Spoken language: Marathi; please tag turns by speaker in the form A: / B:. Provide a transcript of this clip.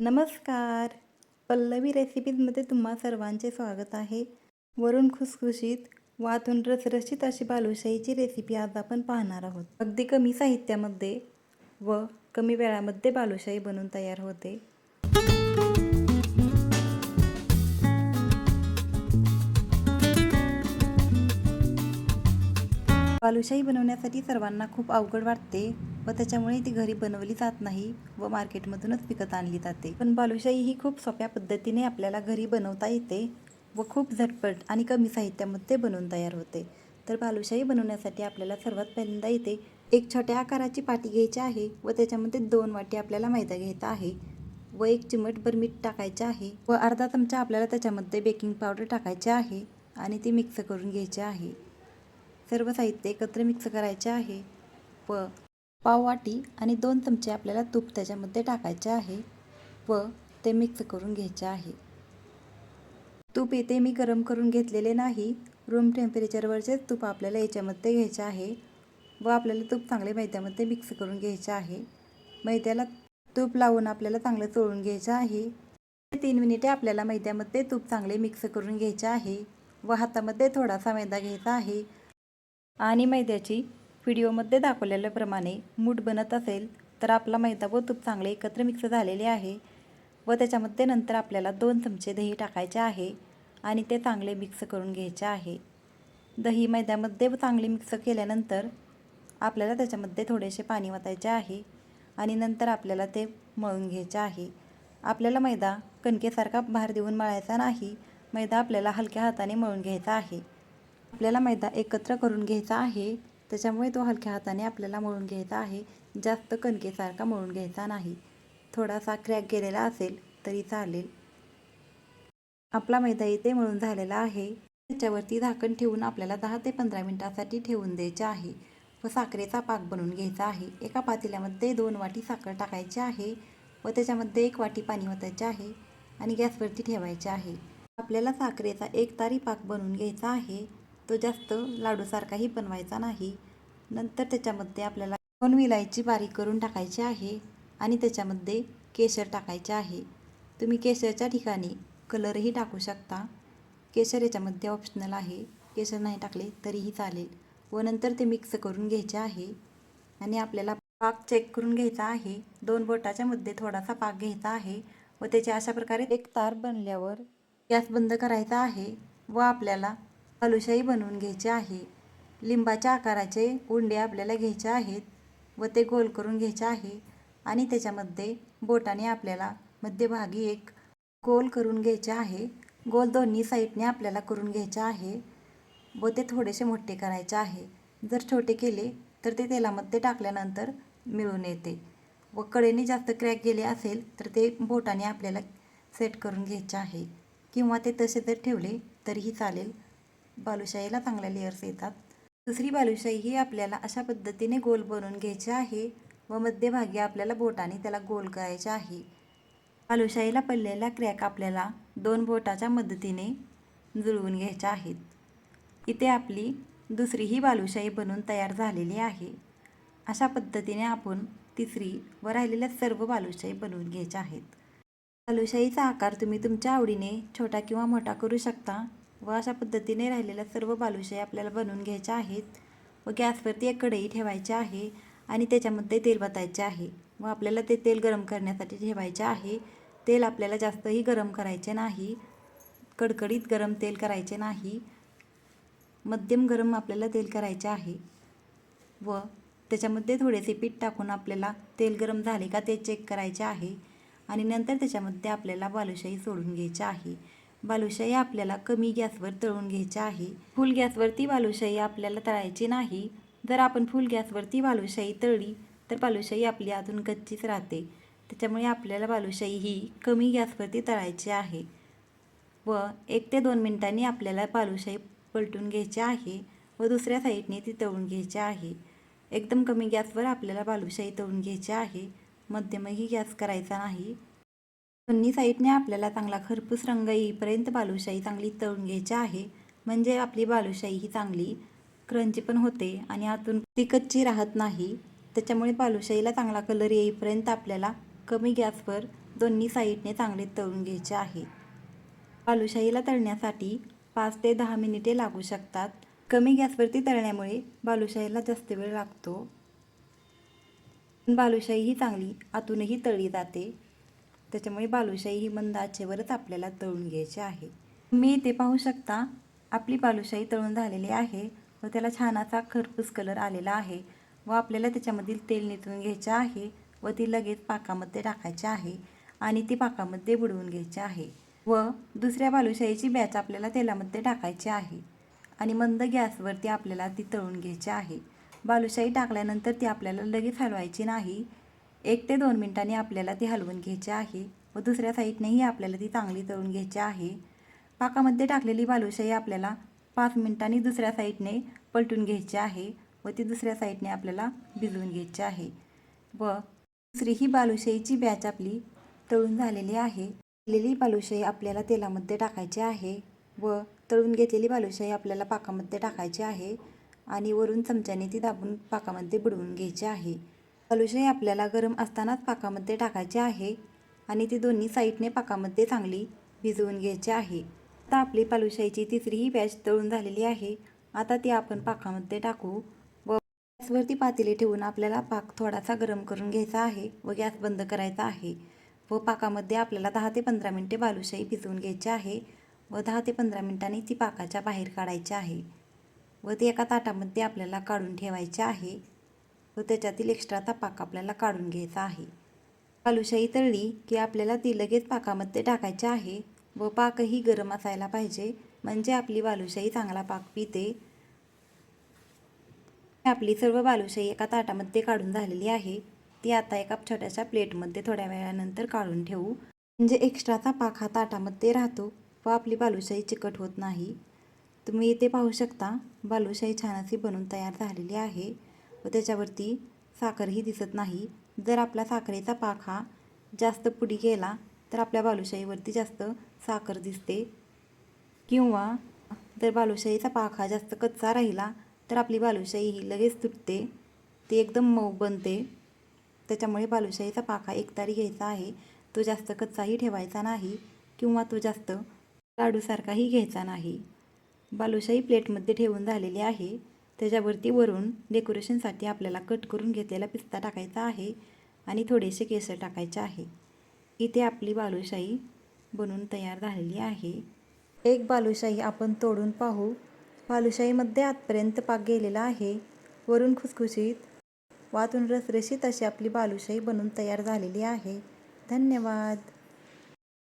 A: नमस्कार. पल्लवी रेसिपीजमध्ये तुम्हा सर्वांचे स्वागत आहे. वरून खुसखुशीत वातून रसरशीत अशी बालुशाहीची रेसिपी आज आपण पाहणार आहोत. अगदी कमी साहित्यामध्ये व कमी वेळामध्ये बालुशाही बनवून तयार होते. बालुशाही बनवण्यासाठी सर्वांना खूप अवघड वाटते व त्याच्यामुळे ती घरी बनवली जात नाही व मार्केटमधूनच विकत आणली जाते. पण बालुशाही ही खूप सोप्या पद्धतीने आपल्याला घरी बनवता येते व खूप झटपट आणि कमी साहित्यामध्ये बनवून तयार होते. तर बालुशाही बनवण्यासाठी आपल्याला सर्वात पहिल्यांदा येते एक छोट्या आकाराची पाटी घ्यायची आहे व त्याच्यामध्ये दोन वाटी आपल्याला मैदा घ्यायचा आहे व एक चिमटभर मीठ टाकायचे आहे व अर्धा चमचा आपल्याला त्याच्यामध्ये बेकिंग पावडर टाकायचे आहे आणि ती मिक्स करून घ्यायची आहे. सर्व साहित्य एकत्र मिक्स करायचे आहे. व पाव वाटी आणि दोन चमचे आपल्याला तूप त्याच्यामध्ये टाकायचे आहे. व ते मिक्स करून घ्यायचे आहे. तूप येते मी गरम करून घेतलेले नाही. रूम टेम्परेचरवरचेच तूप आपल्याला याच्यामध्ये घ्यायचे आहे. व आपल्याला तूप चांगले मैद्यामध्ये मिक्स करून घ्यायचे आहे. मैद्याला तूप लावून आपल्याला चांगलं चोळून घ्यायचं आहे. तीन मिनिटे आपल्याला मैद्यामध्ये तूप चांगले मिक्स करून घ्यायचे आहे. व हातामध्ये थोडासा मैदा घ्यायचा आहे. आणि मैद्याची व्हिडिओमध्ये दाखवलेल्याप्रमाणे मूठ बनत असेल तर आपला मैदा व तूप चांगले एकत्र मिक्स झालेले आहे व त्याच्यामध्ये नंतर आपल्याला दोन चमचे दही टाकायचे आहे आणि ते चांगले मिक्स करून घ्यायचे आहे. दही मैद्यामध्ये चांगले मिक्स केल्यानंतर आपल्याला त्याच्यामध्ये थोडेसे पाणी वतायचे आहे आणि नंतर आपल्याला ते मळून घ्यायचे आहे. आपल्याला मैदा कणकेसारखा भार देऊन मळायचा नाही मैदा आपल्याला हलक्या हाताने मळून घ्यायचा आहे. आपल्याला मैदा एकत्र करून घ्यायचा आहे. त्याच्यामुळे तो हलक्या हाताने आपल्याला मळून घ्यायचा आहे. जास्त कणकेसारखा मळून घ्यायचा नाही. थोडासा क्रॅक गेलेला असेल तरी चालेल. आपला मैदा इथे मळून झालेला आहे. त्याच्यावरती झाकण ठेवून आपल्याला दहा ते पंधरा मिनटासाठी ठेवून द्यायचे आहे. व साखरेचा पाक बनवून घ्यायचा आहे. एका पातेल्यामध्ये दोन वाटी साखर टाकायची आहे व त्याच्यामध्ये एक वाटी पाणी ओतायचे आहे आणि गॅसवरती ठेवायचे आहे. आपल्याला साखरेचा एक तारी पाक बनवून घ्यायचा आहे. तो जास्त लाडूसारखाही बनवायचा नाही. नंतर त्याच्यामध्ये आपल्याला दोन विलायची बारीक करून टाकायची आहे आणि त्याच्यामध्ये केशर टाकायचे आहे. तुम्ही केशरच्या ठिकाणी कलरही टाकू शकता. केशर याच्यामध्ये ऑप्शनल आहे. केशर नाही टाकले तरीही चालेल. व नंतर ते मिक्स करून घ्यायचे आहे. आणि आपल्याला पाक चेक करून घ्यायचा आहे. दोन बोटाच्या मध्ये थोडासा पाक घ्यायचा आहे. व त्याच्या अशा प्रकारे एक तार बनल्यावर गॅस बंद करायचा आहे. व आपल्याला बालुशाही बनवून घ्यायचे आहे. लिंबाच्या आकाराचे उंडे आपल्याला घ्यायचे आहेत व ते गोल करून घ्यायचे आहे आणि त्याच्यामध्ये बोटाने आपल्याला मध्यभागी एक गोल करून घ्यायचे आहे. गोल दोन्ही साईडने आपल्याला करून घ्यायचे आहे व ते थोडेसे मोठे करायचे आहे. जर छोटे केले तर ते तेलामध्ये टाकल्यानंतर मिळून येते व कडेने जास्त क्रॅक गेले असेल तर ते बोटाने आपल्याला सेट करून घ्यायचे आहे. किंवा ते तसे जर ठेवले तरीही चालेल. बालुशाहीला चांगल्या लेअर्स येतात. दुसरी बालुशाही ही आपल्याला अशा पद्धतीने गोल बनवून घ्यायची आहे व मध्यभागी आपल्याला बोटाने त्याला गोल करायचे आहे. बालुशाहीला पडलेला क्रॅक आपल्याला दोन बोटाच्या मदतीने जुळवून घ्यायच्या आहेत. इथे आपली दुसरी ही बालुशाही बनवून तयार झालेली आहे. अशा पद्धतीने आपण तिसरी व राहिलेल्या सर्व बालुशाही बनवून घ्यायच्या आहेत. बालुशाहीचा आकार तुम्ही तुमच्या आवडीने छोटा किंवा मोठा करू शकता. व अशा पद्धतीने राहिलेल्या सर्व बालुशाही आपल्याला बनवून घ्यायच्या आहेत व गॅसवरती एक कढई ठेवायची आहे आणि त्याच्यामध्ये तेल बतायचे आहे. व आपल्याला ते तेल गरम करण्यासाठी ठेवायचे आहे. तेल आपल्याला जास्तही गरम करायचे नाही. कडकडीत गरम तेल करायचे नाही. मध्यम गरम आपल्याला तेल करायचे आहे. व त्याच्यामध्ये थोडेसे पीठ टाकून आपल्याला तेल गरम झाले का ते चेक करायचे आहे. आणि नंतर त्याच्यामध्ये आपल्याला बालुशाही सोडून घ्यायची आहे. बालुशाही आपल्याला कमी गॅसवर तळून घ्यायची आहे. फुल गॅसवरती बालुशाही आपल्याला तळायची नाही. जर आपण फुल गॅसवरती बालुशाही तळली तर बालुशाही आपली अजून कच्चीच राहते. त्याच्यामुळे आपल्याला बालुशाही ही कमी गॅसवरती तळायची आहे. व एक ते दोन मिनिटांनी आपल्याला बालुशाही पलटून घ्यायची आहे व दुसऱ्या साईडने ती तळून घ्यायची आहे. एकदम कमी गॅसवर आपल्याला बालुशाही तळून घ्यायची आहे. मध्यमही गॅस करायचा नाही. दोन्ही साईडने आपल्याला चांगला खरपूस रंग येईपर्यंत बालुशाही चांगली तळून घ्यायची आहे. म्हणजे आपली बालुशाही ही चांगली क्रंची पण होते आणि आतून ती कच्ची राहत नाही. त्याच्यामुळे बालुशाहीला चांगला कलर येईपर्यंत आपल्याला कमी गॅसवर दोन्ही साईडने चांगले तळून घ्यायचे आहे. बालुशाहीला तळण्यासाठी पाच ते दहा मिनिटे लागू शकतात. कमी गॅसवरती तळण्यामुळे बालुशाहीला जास्त वेळ लागतो. बालुशाही ही चांगली आतूनही तळली जाते. त्याच्यामुळे बालुशाही ही मंद आचेवरच आपल्याला तळून घ्यायची आहे. मी इथे पाहू शकता आपली बालुशाही तळून झालेली आहे व त्याला छान असा खरपूस कलर आलेला आहे व आपल्याला त्याच्यामधील तेल निथळून घ्यायचे आहे व ती लगेच पाकामध्ये टाकायची आहे आणि ती पाकामध्ये बुडवून घ्यायची आहे. व दुसऱ्या बालुशाहीची बॅच आपल्याला तेलामध्ये टाकायची आहे आणि मंद गॅसवरती आपल्याला ती तळून घ्यायची आहे. बालुशाही टाकल्यानंतर ती आपल्याला लगेच हलवायची नाही एक ते दोन मिनटांनी आपल्याला ती हलवून घ्यायची आहे व दुसऱ्या साईडनेही आपल्याला ती चांगली तळून घ्यायची आहे. पाकामध्ये टाकलेली बालुशाही आपल्याला पाच मिनिटांनी दुसऱ्या साईडने पलटून घ्यायची आहे व ती दुसऱ्या साईडने आपल्याला भिजवून घ्यायची आहे. व दुसरी ही बालुशाहीची बॅच आपली तळून झालेली आहे. तळलेली बालुशाही आपल्याला तेलामध्ये टाकायची आहे व तळून घेतलेली बालुशाही आपल्याला पाकामध्ये टाकायची आहे आणि वरून चमच्याने ती दाबून पाकामध्ये बुडवून घ्यायची आहे. बालुशाही आपल्याला गरम असतानाच पाकामध्ये टाकायची आहे आणि ती दोन्ही साईडने पाकामध्ये चांगली भिजवून घ्यायची आहे. आता आपली बालुशाहीची तिसरी ही बॅच तळून झालेली आहे. आता ती आपण पाकामध्ये टाकू व गॅसवरती पातेले ठेवून आपल्याला पाक थोडासा गरम करून घ्यायचा आहे व गॅस बंद करायचा आहे व पाकामध्ये आपल्याला दहा ते पंधरा मिनटे बालुशाही भिजवून घ्यायची आहे व दहा ते पंधरा मिनटांनी ती पाकाच्या बाहेर काढायची आहे व ती एका ताटामध्ये आपल्याला काढून ठेवायची आहे. व त्याच्यातील एक्स्ट्राचा पाक आपल्याला काढून घ्यायचा आहे. बालुशाही तळली की आपल्याला ती लगेच पाकामध्ये टाकायची आहे व पाकही गरम असायला पाहिजे म्हणजे आपली बालुशाही चांगला पाक पिते. आपली सर्व बालुशाही एका ताटामध्ये काढून झालेली आहे. ती आता एका छोट्याशा प्लेटमध्ये थोड्या वेळानंतर काढून ठेवू. म्हणजे एक्स्ट्राचा पाक हा ताटामध्ये राहतो व आपली बालुशाही चिकट होत नाही. तुम्ही इथे पाहू शकता बालुशाही छान अशी बनून तयार झालेली आहे. व त्याच्यावरती साखरही दिसत नाही. जर आपला साखरेचा पाक हा जास्त पुढी गेला तर आपल्या बालुशाहीवरती जास्त साखर दिसते. किंवा जर बालुशाहीचा पाक हा जास्त कच्चा राहिला तर आपली बालुशाही ही लगेच तुटते. ती एकदम मऊ बनते. त्याच्यामुळे बालुशाहीचा पाक हा एकतारी घ्यायचा आहे. तो जास्त कच्चाही ठेवायचा नाही किंवा तो जास्त लाडूसारखाही घ्यायचा नाही. बालुशाही प्लेटमध्ये ठेवून झालेली आहे. त्याच्यावरती वरून डेकोरेशनसाठी आपल्याला कट करून घेतलेला पिस्ता टाकायचा आहे आणि थोडेसे केसर टाकायचे आहे. इथे आपली बालुशाही बनून तयार झालेली आहे. एक बालुशाही आपण तोडून पाहू. बालुशाहीमध्ये आतपर्यंत पाक गेलेला आहे. वरून खुसखुशीत वातून रसरशीत अशी आपली बालुशाही बनून तयार झालेली आहे. धन्यवाद!